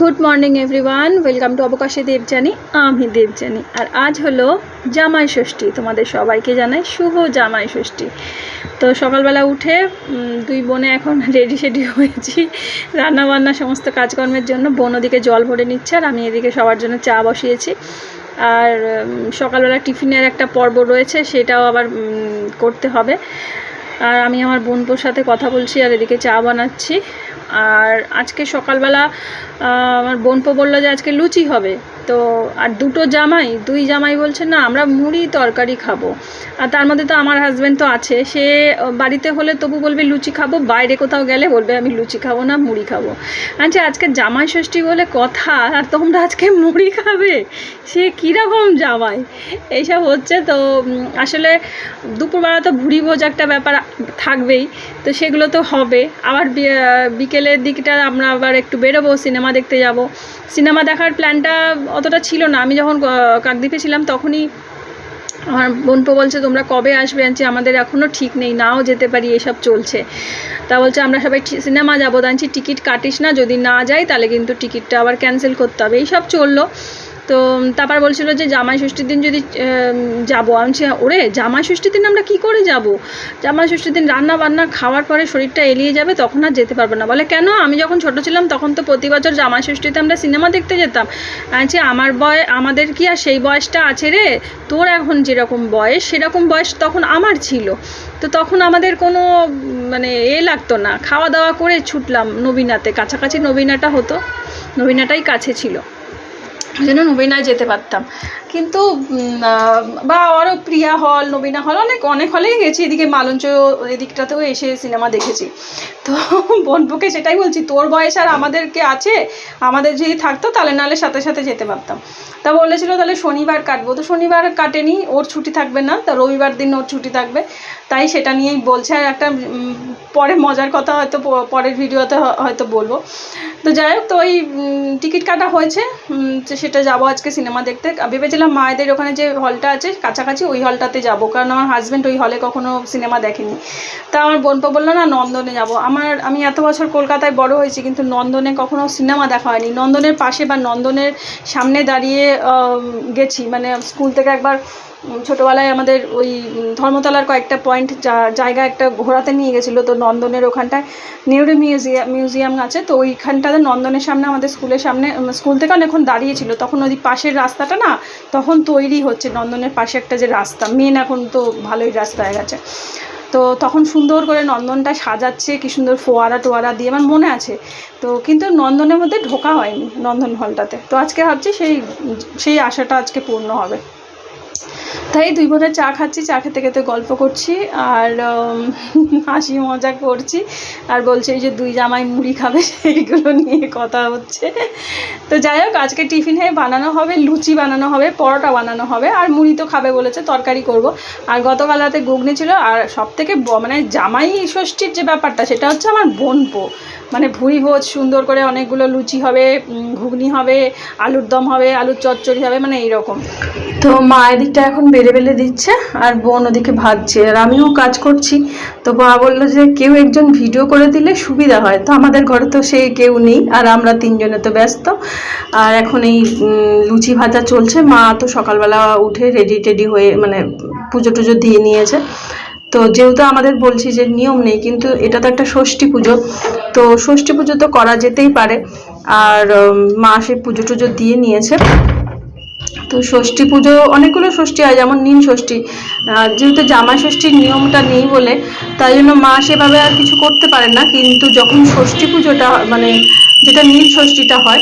Good morning everyone welcome to অবকাশে Debjani আমি দেবজানি আর আজ হলো জামাই ষষ্ঠী। তোমাদের সবাইকে জানাই শুভ জামাই ষষ্ঠী। তো সকালবেলা উঠে দুই বোনে এখন রেডি সেডি হয়েছি। রান্না বান্না সমস্ত কাজকর্মের জন্য বোন ওদিকে জল ভরে নিচ্ছে আর আমি এদিকে সবার জন্য চা বসিয়েছি। আর সকালবেলা টিফিনের একটা পর্ব রয়েছে, সেটাও আবার করতে হবে। আর আমি আমার বোনপোর সাথে কথা বলছি আর এদিকে চা বানাচ্ছি। আর আজকে সকালবেলা আমার বোনপো বলল যে আজকে লুচি হবে। তো আর দুটো জামাই, দুই জামাই বলছে, না, আমরা মুড়ি তরকারি খাব। আর তার মধ্যে তো আমার হাজব্যান্ড তো আছে, সে বাড়িতে হলে তবু বলবে, লুচি খাব, বাইরে কোথাও গেলে বলবে, আমি লুচি খাব না, মুড়ি খাব। আচ্ছা আজকে জামাই ষষ্ঠী বলে কথা, আর তোমরা আজকে মুড়ি খাবে? সে কীরকম জামাই? এইসব হচ্ছে তো আসলে দুপুরবেলা তো ভুড়ি ভোজ একটা ব্যাপার থাকবেই, তো সেগুলো তো হবে। আবার বিকেলের দিকটা আমরা আবার একটু বেরোবো, সিনেমা দেখতে যাব। সিনেমা দেখার প্ল্যানটা অতটা ছিল না। আমি যখন কাকদ্বীপে ছিলাম তখনই আমার বোনপো বলছে, তোমরা কবে আসবে? আনছি আমাদের এখনও ঠিক নেই, নাও যেতে পারি, এসব চলছে। তা বলছে, আমরা সবাই সিনেমা যাব। দাঁড়িয়েছি টিকিট কাটিস না, যদি না যাই তাহলে কিন্তু টিকিটটা আবার ক্যান্সেল করতে হবে। এইসব চলল। তো তারপর বলছিল যে জামাই ষষ্ঠীর দিন যদি যাব। আমি ওরে, জামাই ষষ্ঠীর দিন আমরা কি করে যাব? জামাই ষষ্ঠীর দিন রান্না বান্না খাওয়ার পরে শরীরটা এলিয়ে যাবে, তখন আর যেতে পারব না। বলে, কেন? আমি যখন ছোট ছিলাম তখন তো প্রতি বছর জামাই ষষ্ঠীতে আমরা সিনেমা দেখতে যেতাম। আচ্ছা আমার বয়, আমাদের কি আর সেই বয়সটা আছে রে? তোর এখন যেরকম বয়স, সেরকম বয়স তখন আমার ছিল। তো তখন আমাদের কোনো মানে এ লাগতো না। খাওয়া দাওয়া করে ছুটলাম নবীনাতে। কাছাকাছি নবীনাটা হতো। নবীনাটাই কাছে ছিল। জন্য নবীনায় যেতে পারতাম। কিন্তু বা আরও প্রিয়া হল, নবীনা হল, অনেক অনেক হলেই গেছি। এদিকে মালঞ্চ এদিকটাতেও এসে সিনেমা দেখেছি। তো বোনপুকে সেটাই বলছি, তোর বয়স আর আমাদেরকে আছে, আমাদের যদি থাকতো তাহলে নাহলে সাথে সাথে যেতে পারতাম। তা বলেছিল, তাহলে শনিবার কাটবো। তো শনিবার কাটেনি, ওর ছুটি থাকবে না, তা রবিবার দিন ওর ছুটি থাকবে। তাই সেটা নিয়েই বলছে, আর একটা পরে মজার কথা হয়তো পরের ভিডিওতে হয়তো বলব। তো যাই হোক, তো ওই টিকিট কাটা হয়েছে সেটা যাব আজকে সিনেমা দেখতে। ভেবেছিলাম মায়েদের ওখানে যে হলটা আছে, কাছাকাছি ওই হলটাতে যাব। কারণ আমার হাজব্যান্ড ওই হলে কখনো সিনেমা দেখেনি। তা আমার বোনপা বলল, না, নন্দনে যাব। আমার, আমি এত বছর কলকাতায় বড় হয়েছি, কিন্তু নন্দনে কখনো সিনেমা দেখা হয়নি। নন্দনের পাশে বা নন্দনের সামনে দাঁড়িয়ে গেছি। মানে স্কুল থেকে একবার ছোটোবেলায় আমাদের ওই ধর্মতলার কয়েকটা পয়েন্ট জায়গা একটা ঘোরাতে নিয়ে গেছিল, তো নন্দনের ওখানটায়। নেহরু মিউজিয়াম মিউজিয়াম আছে, তো ওইখানটাতে নন্দনের সামনে, আমাদের স্কুলের সামনে স্কুল থেকে অনেকক্ষণ দাঁড়িয়েছিল। তখন ওই পাশের রাস্তাটা না, তখন তৈরি হচ্ছে নন্দনের পাশে একটা যে রাস্তা। মেন এখন তো ভালোই রাস্তা হয়ে গেছে। তো তখন সুন্দর করে নন্দনটা সাজাচ্ছে, কি সুন্দর ফোয়ারা টোয়ারা দিয়ে, আমার মনে আছে। তো কিন্তু নন্দনের মধ্যে ঢোকা হয়নি নন্দন হলটাতে। তো আজকে ভাবছি সেই সেই আশাটা আজকে পূর্ণ হবে। তাই দুই বোনে চা খাচ্ছি, চা খেতে খেতে গল্প করছি আর হাসি মজা করছি আর বলছে এই যে দুই জামাই মুড়ি খাবে, সেইগুলো নিয়ে কথা হচ্ছে। তো যাই হোক, আজকে টিফিন টিফিনে বানানো হবে, লুচি বানানো হবে, পরোটা বানানো হবে আর মুড়ি তো খাবে বলেছে, তরকারি করব। আর গতকাল রাতে ঘুগনি ছিল আর সব থেকে মানে জামাই ষষ্ঠীর যে ব্যাপারটা, সেটা হচ্ছে আমার বোনপো মানে ভুঁড়ি ভোজ সুন্দর করে অনেকগুলো লুচি হবে ঘুগনি হবে, আলুর দম হবে, আলুর চচ্চড়ি হবে মানে এইরকম। তো মা এদিকটা এখন বেড়ে বেড়ে দিচ্ছে আর বোন ওদিকে ভাজছে আর আমিও কাজ করছি। তো মা বলল যে কেউ একজন ভিডিও করে দিলে সুবিধা হয়। তো আমাদের ঘরে তো সেই কেউ নেই আর আমরা তিনজনে তো ব্যস্ত। আর এখন এই লুচি ভাজা চলছে। মা তো সকালবেলা উঠে রেডি টেডি হয়ে মানে পুজো টুজো দিয়ে নিয়েছে। তো যেহেতু আমাদের বলছি যে নিয়ম নেই, কিন্তু এটা তো একটা ষষ্ঠী পুজো। তো ষষ্ঠী পুজো তো করা যেতেই পারে। আর মা সে পুজো টুজো দিয়ে নিয়েছে। তো ষষ্ঠী পুজো, অনেকগুলো ষষ্ঠী হয়, যেমন নীল ষষ্ঠী। যেহেতু জামা ষষ্ঠীর নিয়মটা নেই বলে, তাই জন্য মা সেভাবে আর কিছু করতে পারে না। কিন্তু যখন ষষ্ঠী পুজোটা মানে যেটা নীল ষষ্ঠীটা হয়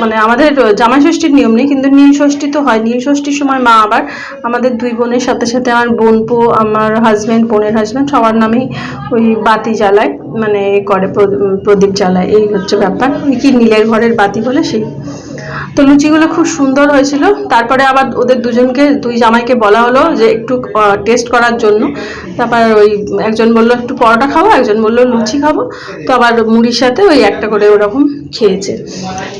মানে আমাদের জামাই ষষ্ঠীর নিয়ম নেই, কিন্তু নীল ষষ্ঠী তো হয়। নীল ষষ্ঠীর সময় মা আবার আমাদের দুই বোনের সাথে সাথে আমার বোনপো, আমার হাজব্যান্ড বোনের হাজব্যান্ড সবার নামেই ওই বাতি জ্বালায় মানে করে প্রদ- প্রদীপ জ্বালায়। এই হচ্ছে ব্যাপার। ওই কি নীলের ঘরের বাতি বলে সেই। তো লুচিগুলো খুব সুন্দর হয়েছিল। তারপরে আবার ওদের দুজনকে, দুই জামাইকে বলা হলো যে একটু টেস্ট করার জন্য। তারপর ওই একজন বলল, একটু পরোটা খাব, একজন বলল, লুচি খাব। তো আবার মুড়ির সাথে ওই একটা করে ওরকম খেয়েছে।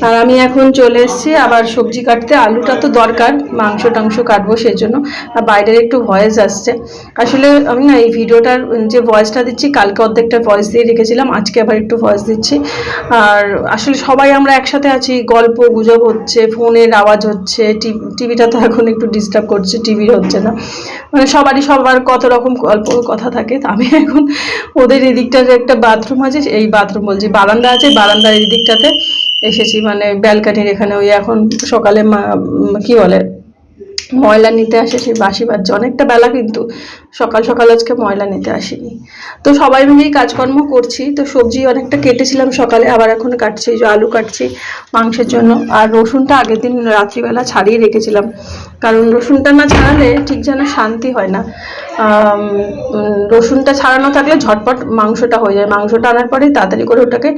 আর আমি এখন চলে এসেছি আবার সবজি কাটতে। আলুটা তো দরকার, মাংস টাংস কাটবো সেই জন্য আর বাইরের একটু ভয়েস আসছে। আসলে আমি না এই ভিডিওটার যে ভয়েসটা দিচ্ছি, কালকে অর্ধেকটা ভয়েস দিয়ে রেখেছিলাম, আজকে আবার একটু ভয়েস দিচ্ছি। আর আসলে সবাই আমরা একসাথে আছি, গল্প, গুজব হচ্ছে, ফোনের আওয়াজ হচ্ছে টিভিটা তো এখন একটু ডিস্টার্ব করছে, টিভির হচ্ছে না। মানে সবারই সবার কত রকম গল্প কথা থাকে আমি এখন ওদের এদিকটার একটা বাথরুম আছে, এই বাথরুম বলছি, বারান্দা আছে, বারান্দার এই দিকটাতে এসেছি। মানে ব্যালকানির এখানে ওই এখন সকালে মা- কি বলে, ময়লা নিতে আসে সেই বাসি বাচ্চা। অনেকটা বেলা কিন্তু সকাল সকাল আজকে ময়লা নিতে আসেনি। তো সবাই মিলেই কাজকর্ম করছি, তো সবজি অনেকটা কেটেছিলাম সকালে, আবার এখন কাটছি যে আলু কাটছি মাংসের জন্য। আর রসুনটা আগের দিন রাত্রিবেলা ছাড়িয়ে রেখেছিলাম, কারণ রসুনটা না ছাড়ালে ঠিক যেন শান্তি হয় না। রসুনটা ছাড়ানো থাকলে ঝটপট মাংসটা হয়ে যায়। মাংসটা আনার পরেই তাড়াতাড়ি করে ওটাকে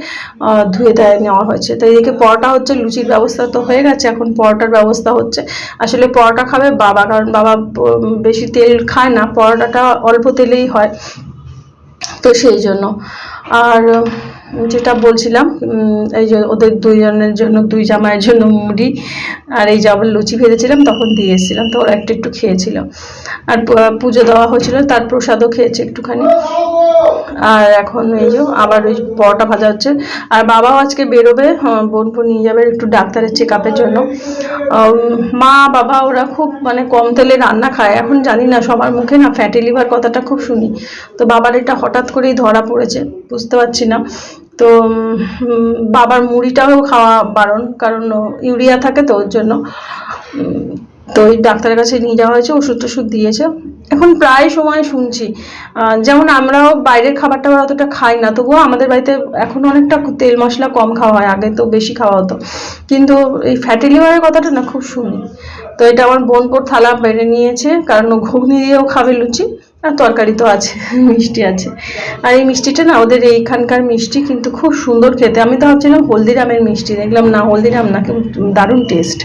ধুয়ে দেয় নেওয়া হয়েছে। তো এদিকে পরোটা হচ্ছে, লুচির ব্যবস্থা তো হয়ে গেছে, এখন পরোটার ব্যবস্থা হচ্ছে। আসলে পরোটা খাবে বাবা, কারণ বাবা বেশি তেল খায় না পরোটাটা অল্প তেলেই হয়। তো সেই জন্য। আর যেটা বলছিলাম এই যে ওদের দুইজনের জন্য, দুই জামাইয়ের জন্য মুড়ি আর এই যে লুচি ভেজেছিলাম, তখন দিয়ে এসেছিলাম, তো ওরা একটু একটু খেয়েছিল। আর পুজো দেওয়া হয়েছিল, তার প্রসাদও খেয়েছে একটুখানি। আর এখন এই যে আবার ওই পরোটা ভাজা হচ্ছে। আর বাবাও আজকে বেরোবে হ্যাঁ, বোনপুর নিয়ে যাবে একটু ডাক্তারের চেক আপের জন্য মা বাবা ওরা খুব মানে কম তেলে রান্না খায়। এখন জানি না সবার মুখে না ফ্যাটি লিভার কথাটা খুব শুনি। তো বাবার এটা হঠাৎ করেই ধরা পড়েছে বুঝতে পারছি না। তো বাবার মুড়িটাও খাওয়া বারণ কারণ ইউরিয়া থাকে তো ওর জন্য। তো ওই ডাক্তারের কাছে নিয়ে যাওয়া হয়েছে ওষুধ টষুধ দিয়েছে। এখন প্রায় সময় শুনছি। যেমন আমরাও বাইরের খাবার টাবার অতটা খাই না, তবুও আমাদের বাড়িতে এখন অনেকটা তেল মশলা কম খাওয়া হয়, আগে তো বেশি খাওয়া হতো। কিন্তু এই ফ্যাটি লিভারের কথাটা না খুব শুনি। তো এটা আমার বোনপোর থালা বেড়ে নিয়েছে, কারণ ও ঘুগনি দিয়েও খাবে লুচি, আর তরকারি তো আছে, মিষ্টি আছে। আর এই মিষ্টিটা না ওদের এইখানকার মিষ্টি কিন্তু খুব সুন্দর খেতে। আমি তো ভাবছিলাম হলদিরামের মিষ্টি, দেখলাম না হলদিরাম না দারুণ টেস্ট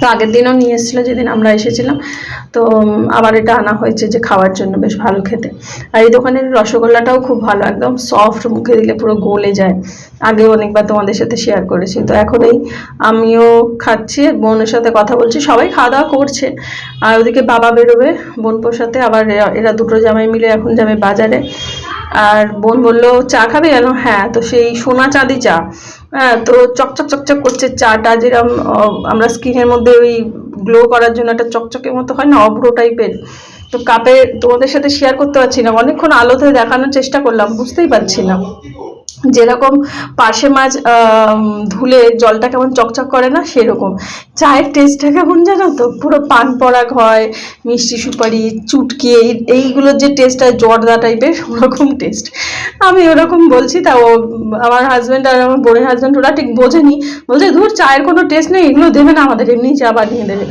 তো আগের দিনও নিয়ে এসেছিল যেদিন আমরা এসেছিলাম। তো আবার এটা আনা হয়েছে যে খাওয়ার জন্য, বেশ ভালো খেতে। আর এই দোকানের রসগোল্লাটাও খুব ভালো, একদম সফট মুখে দিলে পুরো গলে যায়। আগেও অনেকবার তোমাদের সাথে শেয়ার করেছি। তো এখন এই আমিও খাচ্ছি বোনের সাথে কথা বলছি, সবাই খাওয়া দাওয়া করছে। আর ওদিকে বাবা বেরোবে, বোনপোর সাথে, আবার এরা- দুটো জামাই মিলে এখন যাবে বাজারে। আর বোন বলল, চা খাবে? কেন হ্যাঁ। তো সেই সোনা চাঁদি চা হ্যাঁ তো চকচক চকচক করছে চাটা যেরকম আমরা স্কিনের মধ্যে ওই গ্লো করার জন্য একটা চকচকের মতো হয় না, অভ্র টাইপের। তো কাপে তোমাদের সাথে শেয়ার করতে পারছি না, অনেকক্ষণ আলোতে দেখানোর চেষ্টা করলাম, বুঝতেই পারছি না। যেরকম পার্শে মাছ ধুলে জলটা কেমন চকচক করে না, সেরকম। চায়ের টেস্টটা কেমন জানো তো? পুরো পান পরাগ হয়, মিষ্টি সুপারি, চুটকি, এই, এইগুলোর যে টেস্ট হয়, জর্দা টাইপের ওরকম টেস্ট আমি ওরকম বলছি, তা ও, আমার হাজব্যান্ড আর আমার বোনের হাজব্যান্ড ওরা ঠিক বোঝেনি। বলছে, ধুর, চায়ের কোনো টেস্ট নেই, এগুলো দেবে না আমাদের, এমনি চা বানিয়ে দেবে।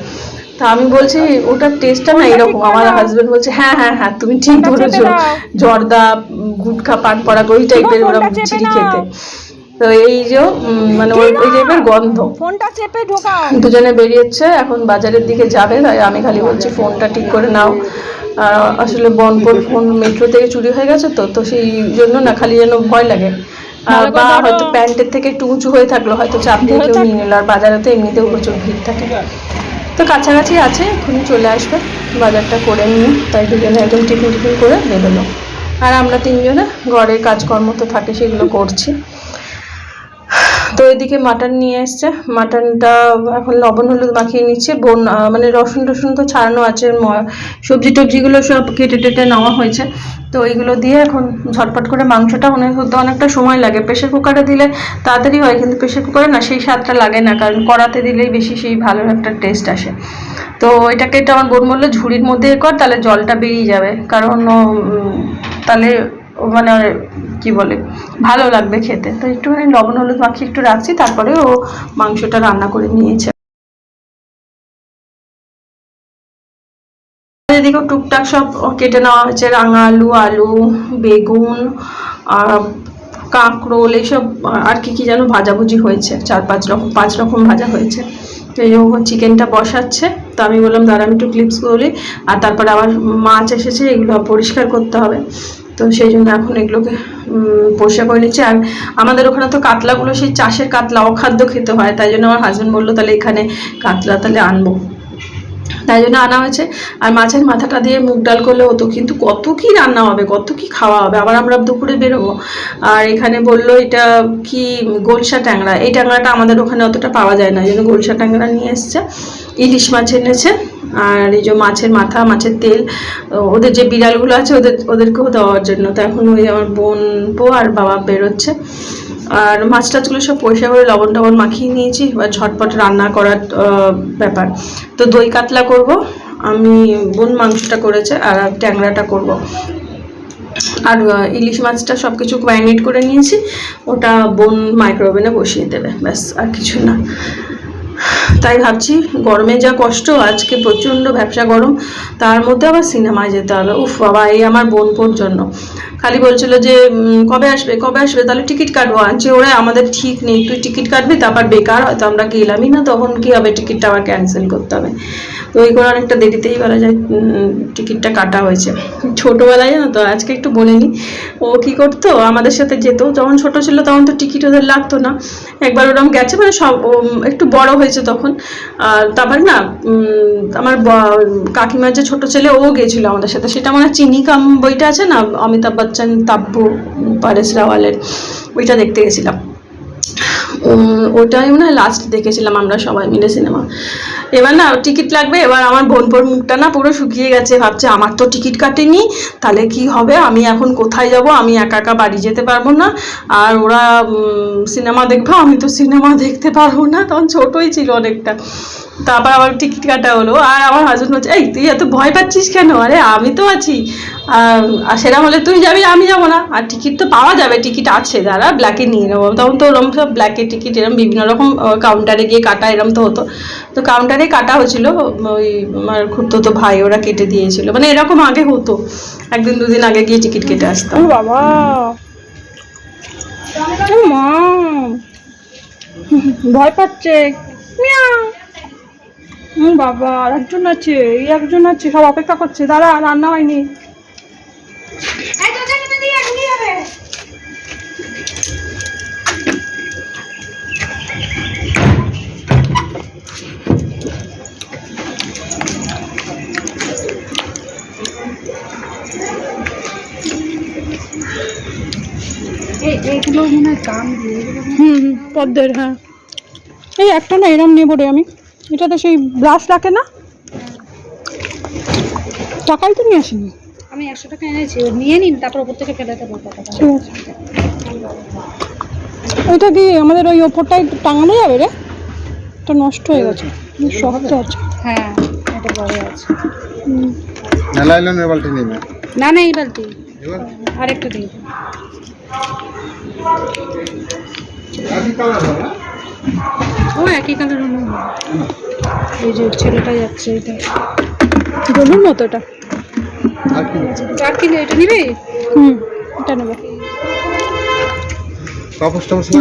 তা আমি বলছি ওটার টেস্টটা না এরকম। আমার হাজবেন্ড বলছে হ্যাঁ হ্যাঁ হ্যাঁ তুমি ঠিক ধরেছো। জর্দা গুটখা পান পরাগ ওই টাইপের ওরা নাও। খেতে। তো এই যে মানে ওই ওই টাইপের গন্ধ। ফোনটা চেপে ঢোকাও। দুজনে বেরিয়েছে এখন বাজারের দিকে যাবে তাই আমি খালি বলছি ফোনটা ঠিক করে নাও। আসলে বনপুর ফোন মেট্রো থেকে চুরি হয়ে গেছে তো তো সেই জন্য না খালি যেন ভয় লাগে। আর বা হয়তো প্যান্টের থেকে একটু উঁচু হয়ে থাকল হয়তো চাপ দিয়ে কেউ নিয়ে নিল আর বাজারে তো এমনিতেও প্রচুর ভিড় থাকে। তো কাছাকাছি আছে, এখনই চলে আসবে। বাজারটা করে নিয়ে তাই দুজনে একদম টিফিন টিফিন করে বেরোলো। আর আমরা তিনজনে ঘরের কাজকর্ম তো থাকে, সেগুলো করছি। তো এদিকে মাটন নিয়ে এসছে। মাটনটা এখন লবণ, হলুদ মাখিয়ে নিচ্ছে। বোন মানে রসুন টসুন তো ছাড়ানো আছে সবজি টবজিগুলো সব কেটে টেটে নেওয়া হয়েছে। তো এইগুলো দিয়ে এখন ঝটপট করে মাংসটা অনেক হতে অনেকটা সময় লাগে। প্রেশার কুকারে দিলে তাড়াতাড়ি হয়, কিন্তু প্রেশার কুকারে না সেই স্বাদটা লাগে না, কারণ কড়াতে দিলেই বেশি সেই ভালো একটা টেস্ট আসে। তো এটাকে এটা আমার বোন বলল, ঝুড়ির মধ্যে কর, তাহলে জলটা বেরিয়ে যাবে। কারণ তাহলে মানে কি বলে, ভালো লাগবে খেতে। তো একটুখানি লবণ, হলুদ মাখিয়ে একটু রাখছি, তারপরে ও মাংসটা রান্না করে নিয়েছে। এদিকেও টুকটাক সব কেটে নেওয়া হয়েছে। রাঙা আলু আলু, বেগুন কাঁকরোল, এইসব, আর কি কি যেন ভাজাভুজি হয়েছে। চার, পাঁচ রকম পাঁচ রকম ভাজা হয়েছে। তো এই চিকেনটা বসাচ্ছে। তো আমি বললাম, দাঁড়া, আমি একটু ক্লিপস করি আর তারপরে আবার মাছ এসেছে, এগুলো পরিষ্কার করতে হবে। তো সেই জন্য এখন এগুলোকে পরিষ্কার করে নিচ্ছে। আর আমাদের ওখানে তো কাতলাগুলো সেই চাষের কাতলা, অখাদ্য খেতে হয়। তাই জন্য আমার হাজব্যান্ড বলল, তাহলে এখানে কাতলা তাহলে আনব। তাই জন্য আনা হয়েছে। আর মাছের মাথাটা দিয়ে মুগ ডাল করলে হতো, কিন্তু কত কি রান্না হবে, কত কি খাওয়া হবে? আবার আমরা দুপুরে বেরোবো। আর এখানে বলল, এটা কি গোলসা ট্যাংরা? এই ট্যাংরাটা আমাদের ওখানে অতটা পাওয়া যায় না, এই জন্য গোলসা ট্যাংরা নিয়ে এসছে। ইলিশ মাছ এনেছে। আর এই যে মাছের মাথা, মাছের তেল, ওদের যে বিড়ালগুলো আছে ওদের, ওদেরকেও দেওয়ার জন্য। তো এখন ওই আমার বোন বউ আর বাবা বেরোচ্ছে। আর মাছ টাছগুলো সব পরিষ্কার করে লবণ টবণ মাখিয়ে নিয়েছি। এবার ঝটপট রান্না করার ব্যাপার। তো দই কাতলা করব। আমি বোন মাংসটা করেছে আর ট্যাংরাটা করব। আর ইলিশ মাছটা সব কিছু ম্যারিনেট করে নিয়েছি। ওটা বোন মাইক্রোওভেনে বসিয়ে দেবে। ব্যাস, আর কিছু না। তাই ভাবছি গরমে যা কষ্ট, আজকে প্রচণ্ড ব্যবসা গরম, তার মধ্যে আবার সিনেমায় যেতে হবে। উফ বাবা, এই আমার বোনপোর জন্য। খালি বলছিল যে কবে আসবে কবে আসবে? তাহলে টিকিট কাটবো। আনছে ওরা, আমাদের ঠিক নেই। তুই টিকিট কাটবি, তারপর বেকার হয়তো আমরা গেলামই না, তখন কি হবে? টিকিটটা আবার ক্যান্সেল করতে হবে। তো ওই করে অনেকটা দেরিতেই বলা যায় টিকিটটা কাটা হয়েছে। ছোটোবেলায় জানো তো, আজকে একটু বলে নিই ও কি করতো? আমাদের সাথে যেত। যখন ছোট ছিল, তখন তো টিকিট ওদের লাগতো না। একবার ওরকম গেছে মানে সব একটু বড় হয়েছে তখন। আর তারপর না আমার কাকিমার যে ছোট ছেলে, ও গেছিল আমাদের সাথে। সেটা মানে চিনি কাম বইটা আছে না, অমিতাভ বচ্চন তাব্বু, পারেশ রাওয়ালের, ওইটা দেখতে গেছিলাম। ওটাই মনে হয় লাস্ট দেখেছিলাম আমরা সবাই মিলে সিনেমা এবার না টিকিট লাগবে, এবার আমার বোনপোর মুখটা না পুরো শুকিয়ে গেছে, ভাবছে আমার তো টিকিট কাটেনি, তাহলে কি হবে? আমি এখন কোথায় যাব? আমি একা একা বাড়ি যেতে পারব না, আর ওরা সিনেমা দেখব, আমি তো সিনেমা দেখতে পারব না তখন ছোটোই ছিল অনেকটা। তারপর আবার টিকিট কাটা হলো। আর আমার হাজব্যান্ড বলছে, এই, তুই এত ভয় পাচ্ছিস কেন? আরে, আমি তো আছি। আর সেরকম হলে তুই যাবি আমি যাব না। আর টিকিট তো পাওয়া যাবে টিকিট আছে যারা ব্ল্যাকে নিয়ে নেব। তখন তো ওরকম সব ব্ল্যাকের টিকিট এরকম বিভিন্ন রকম কাউন্টারে গিয়ে কাটা এরকম তো হতো। তো কাউন্টারে কাটা হয়েছিল, ওই আমার খুঁড়তো তো ভাই, ওরা কেটে দিয়েছিল। মানে এরকম আগে হতো। একদিন, দুদিন আগে গিয়ে টিকিট কেটে আসতাম। বাবা। মা। ভয় পাচ্ছে। মিয়াও। হুম বাবা আর একজন আছে এই একজন আছে সব অপেক্ষা করছে। দাঁড়া রান্না হয়নি। এইগুলো মনে হয় কাম দিয়ে হুম হুম পদ্মের হ্যাঁ। এই একটা না এরম নেব রে আমি। এটাতে সেই ব্রাশ রাখে না? টাকাই তো নিয়ে আসিনি। আমি একশো টাকা এনেছি নিয়ে নিন তারপর ওপর থেকে ফেলে দেবো ঠিক আছে। ওইটা দিয়ে আমাদের ওই ওপরটাই টাঙানো যাবে রে? এটা নষ্ট হয়ে গেছে। শক্ত আছে। হ্যাঁ এটা বড় আছে। না লাইলনের বালতি নেবে না। না এই বালতি। আরেকটা দিই। ও একই কালার এই যে ছেলেটা যাচ্ছে এটা। গরুর মতো এটা। আর কি? নেবে? আর কি এটা নিবি? হুম। এটা নেব।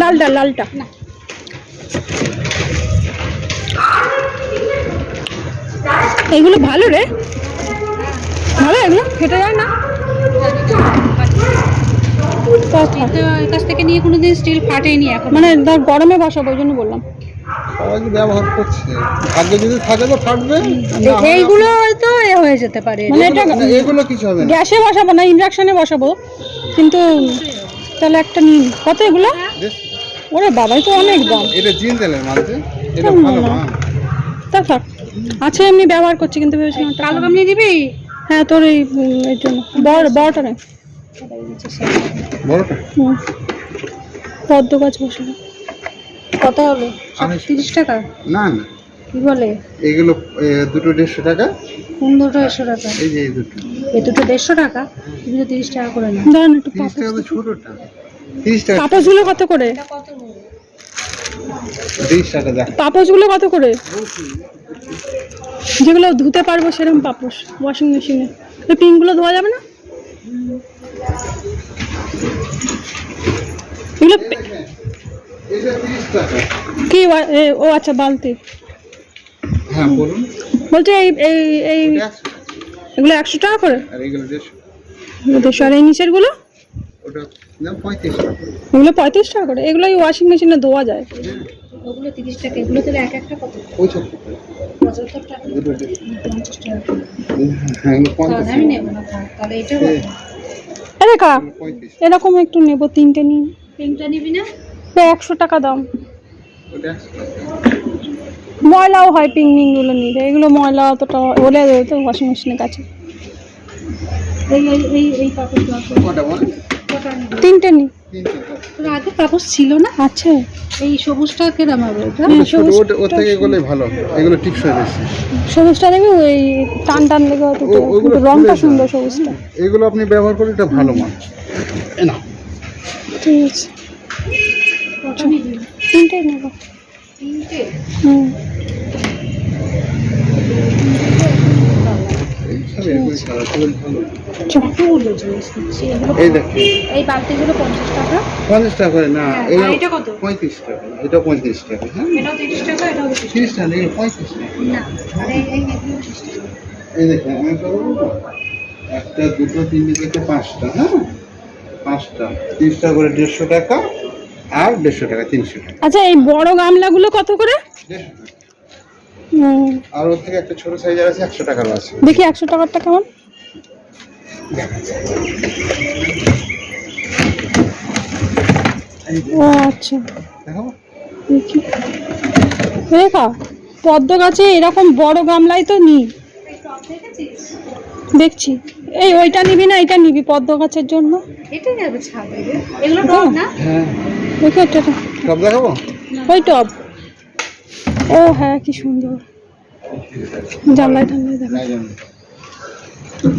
লালটা লালটা। এইগুলো ভালো রে। ভালো এগুলো? ফেটে যায় না? কথা। তো এর কাছ থেকে নিয়ে কোনোদিন স্টিল ফাটেনি এখন। মানে ধর গরমে বসাবো ওই জন্য বললাম। সবাই ব্যবহার করছে। ভাগ্য যদি থাকে তো ফাটবে। আর না হলে- এইগুলো তো এ হয়ে যেতে পারে। মানে এটা এগুলো কিছু হবে গ্যাসে বসাবো না ইন্ডাকশনে বসাবো। কিন্তু তাহলে একটা নিন। কত এগুলো? ওরে বাবাই তো অনেক দাম। এটা জিন তেলের মালতে এটা ভালো না? না থাক। আছে এমনি ব্যবহার করছি কিন্তু কালো নিবি? হ্যাঁ তোর এই এর জন্য। বড় বড়টা পদ্ম গাছ বসাবো কত হলো তিরিশ টাকা? না না। কি বলে? এগুলো দুটো দেড়শো টাকা। কোন দুটো একশো টাকা? এই যে এই দুটো। এই দুটো দেড়শো টাকা? তুমি তো তিরিশ টাকা করে নাও। দাঁড়ান একটু তিরিশ টাকা তো ছোটোটা। তিরিশ টাকা। পাপোশগুলো কত করে? তিরিশ টাকা দেখ পাপোশগুলো কত করে? যেগুলো ধুতে পারব সেরকম পাপোশ ওয়াশিং মেশিনে ওই পিঙ্কগুলো ধোয়া যাবে না? এগুলো কি এ, ও আচ্ছা বালতি। হ্যাঁ বলুন। বলছে এই এই এই। এগুলো একশো টাকা করে? দেড়শো। আর এই পঁয়ত্রিশ টাকা এগুলো পঁয়ত্রিশ টাকা করে। এগুলো এই ওয়াশিং মেশিনে ধোয়া যায়। ওগুলো তিরিশ টাকা। এগুলো তাহলে এক একটা কত? পঁচাত্তর টাকা। পঞ্চাশ টাকা। হ্যাঁ আমি নেব না তাহলে এটা আরে কা এরকম একটু নেব তিনটে নিন। তিনটা নিবি না? একশো টাকা দাম ময়লাও হয় পিকনিকগুলো নিলে এগুলো ময়লা অতটা ওলে তো ওয়াশিং মেশিনের কাছে। এই এই এই তিনটে নি। তিনটে আগে কাপড় ছিল না? আছে। এই সবুজটা কেরাম হবে? ওটা ওর থেকে এগুলো ভালো এগুলো টিপসই বেশি। সবুজটা দেখবি ওই টান টান লেগে কিন্তু রংটা সুন্দর সবুজটা। এগুলো আপনি ব্যবহার করলে এটা ভালো মান এ না ঠিক আছে। তিনটে নেব। তিনটে? হুম। জিনিস এই দেখুন। এই বালতিগুলো পঞ্চাশ টাকা। পঞ্চাশ টাকা করে না হ্যাঁ, এটা কত? পঁয়ত্রিশ টাকা এটা পঁয়ত্রিশ টাকা হ্যাঁ? এটাও তিরিশ টাকা তিরিশ পঁয়ত্রিশ টাকা। না এই আমি একটা দুটো তিনটে থেকে পাঁচটা হ্যাঁ? পাঁচটা তিরিশ টাকা করে দেড়শো টাকা আর দেড়শো টাকা তিনশো টাকা। আচ্ছা এই বড় গামলাগুলো কত করে? দেড়শো টাকা। আর ওর থেকে একটা ছোট সাইজের আছে একশো টাকার আছে। দেখি একশো টাকারটা কেমন? ও আচ্ছা। রেখা পদ্ম গাছে এরকম বড় গামলাই তো নি দেখছি। এই ওইটা নিবি না এটা নিবি পদ্ম গাছের জন্য? এটাই যাবে ছাদে এগুলো টব না? হ্যাঁ। দেখি এটা দেখাবো? ওই টব। ও হ্যাঁ কি সুন্দর। জানলায় টানলায় দেখা।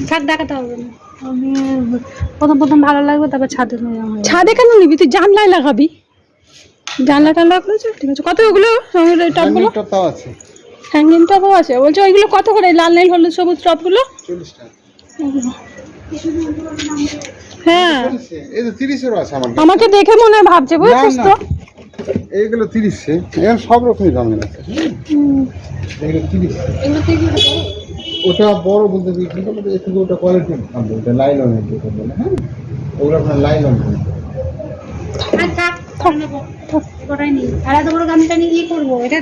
ছাদ দেখাতে হবে না। আমি প্রথম প্রথম ভালো লাগবে তারপর ছাদে ছাদে কেন নিবি? তুই জানলায় লাগাবি। জানলা টানলা করেছে ঠিক আছে। কত ওগুলো সঙ্গে টবগুলো? হ্যাঙ্গিং আছে। হ্যাঙ্গিং টপও আছে। বলছে ওইগুলো কত করে? লাল নীল হলুদ সবুজ টপগুলো হ্যাঁ। আমাকে দেখে মনে হয় ভাবছে বুঝছিস তো? এইগুলো তিরিশে এখানে সব রকমই দামের আছে। এগুলো তিরিশ ওটা বড় বলতে বিক্রি করলে ওটা কোয়ালিটি ভালো ওটা লাইলনের যেটা বলে হ্যাঁ? ওগুলো আপনার লাইলন বড় গামটা নিয়ে কি করব? এটা।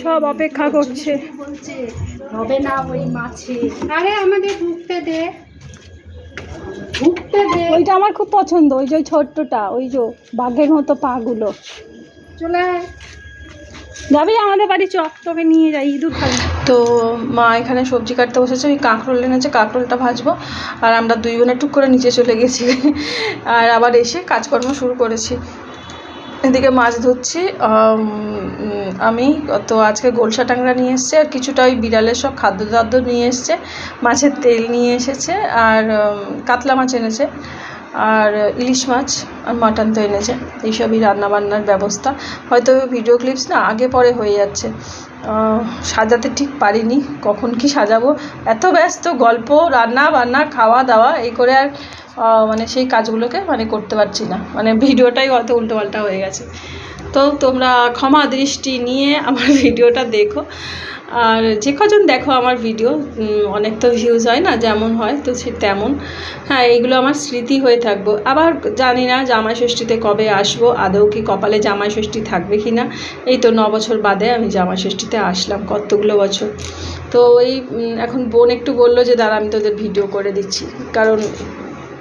সব অপেক্ষা করছে। বলছে হবে না ওই মাছে আরে আমাদের ঢুকতে দে। ঢুকতে দে। ওইটা আমার খুব পছন্দ ওই যে ছোট্টটা ওই যে বাঘের মতো পাগুলো। চলে যাবি আমাদের বাড়ি চ তোকে নিয়ে যাই ইঁদুর খাবি। তো মা এখানে সবজি কাটতে বসেছে ওই কাঁকরোল এনেছে কাঁকরোলটা ভাজবো। আর আমরা দুই বোনে টুক করে নিচে চলে গেছি। আর আবার এসে কাজকর্ম শুরু করেছি। এদিকে মাছ ধরছি, আমি তো আজকে গোলসা টাংরা নিয়ে এসছে আর কিছুটা ওই বিড়ালের সব খাদ্য দাদ্য নিয়ে এসছে, মাছের তেল নিয়ে এসেছে আর কাতলা মাছ এনেছে আর ইলিশ মাছ আর মাটন তো এনেছে, এইসবই রান্নাবান্নার ব্যবস্থা। হয়তো ভিডিও ক্লিপস না, আগে পরে হয়ে যাচ্ছে। সাজাতে ঠিক পারিনি। কখন কি সাজাবো? এত ব্যস্ত, গল্প, রান্না বান্না, খাওয়া দাওয়া, এই করে আর মানে সেই কাজগুলোকে মানে করতে পারছি না। মানে ভিডিওটাই হয়তো উল্টোপাল্টা হয়ে গেছে। তো তোমরা ক্ষমা দৃষ্টি নিয়ে আমার ভিডিওটা দেখো। আর যে কজন দেখো আমার ভিডিও অনেক তো ভিউজ হয় না, যেমন হয় তো সে তেমন। হ্যাঁ এইগুলো আমার স্মৃতি হয়ে থাকব। আবার জানি না জামাই ষষ্ঠীতে কবে আসব, আদৌ কি কপালে জামাই ষষ্ঠী থাকবে কি না এই তো ন বছর বাদে আমি জামাই ষষ্ঠীতে আসলাম কতগুলো বছর। তো ওই এখন বোন একটু বলল যে, দাঁড়া, আমি তোদের ভিডিও করে দিচ্ছি। কারণ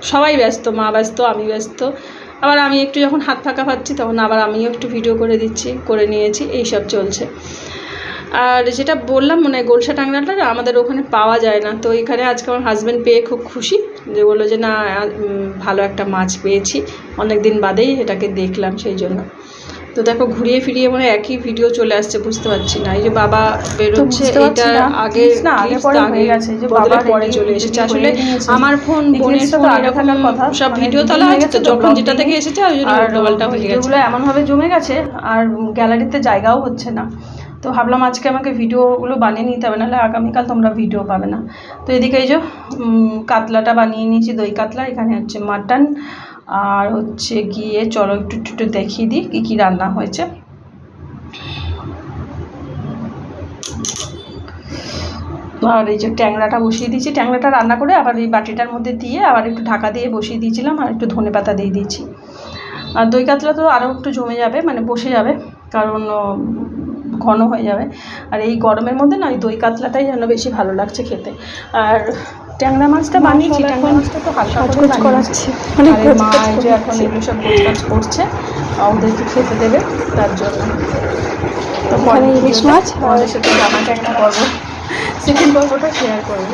সবাই ব্যস্ত, মা ব্যস্ত, আমি ব্যস্ত। আবার আমি একটু যখন হাত ফাঁকা পাচ্ছি, তখন আবার আমিও একটু ভিডিও করে দিচ্ছি, করে নিয়েছি, এইসব চলছে। আর যেটা বললাম মানে গোলসা টাংরাটা আমাদের ওখানে পাওয়া যায় না। তো এখানে আজকে আমার হাজব্যান্ড পেয়ে খুব খুশি। যে বলল যে, না ভালো একটা মাছ পেয়েছি। অনেক দিন বাদেই এটাকে দেখলাম, সেই জন্য। তো দেখো ঘুরিয়ে ফিরিয়ে মানে একই ভিডিও চলে আসছে বুঝতে পারছি না। এই যে বাবা বেরোচ্ছে এটা আগে না, আগে পরে হয়ে গেছে, যে বাবার পরে চলে এসেছে। আসলে আমার ফোন বোনের তো ফোন আগে এরকম থাকার কথা, সব ভিডিও তোলা হয়ে তো যখন যেটা থেকে এসেছে ওই জন্য উল্টোপাল্টা হয়ে গেছে। ভিডিওগুলো এমনভাবে জমে গেছে আর গ্যালারিতে জায়গাও হচ্ছে না। তো ভাবলাম আজকে আমাকে ভিডিওগুলো বানিয়ে নিতে হবে নাহলে আগামীকাল তোমরা ভিডিও পাবে না। তো এদিকে এই যে উম, কাতলাটা বানিয়ে নিয়েছি দই কাতলা এখানে হচ্ছে মাটন আর হচ্ছে গিয়ে চলো একটু একটু দেখিয়ে দিই কী কী রান্না হয়েছে। আর এই যে ট্যাংরাটা বসিয়ে দিয়েছি। ট্যাংরাটা রান্না করে আবার এই বাটিটার মধ্যে দিয়ে আবার একটু ঢাকা দিয়ে বসিয়ে দিয়েছিলাম আর একটু ধনে পাতা দিয়ে দিয়েছি। আর দই কাতলা তো আরও একটু জমে যাবে মানে বসে যাবে, কারণ ঘন হয়ে যাবে। আর এই গরমের মধ্যে না, ওই দই কাতলাটাই যেন বেশি ভালো লাগছে খেতে। আর ট্যাংরা মাছটা বানিয়েছি ট্যাংরা মাছটা তো হালকা করে। করাচ্ছি। অনেক মা যে এখন এগুলো সব গোছগাছ করছে ওদেরকে খেতে দেবে তার জন্য। তো ইলিশ মাছ আমাদের সাথে জামা একটা করব সেকেন্ড পর্বটা শেয়ার করব।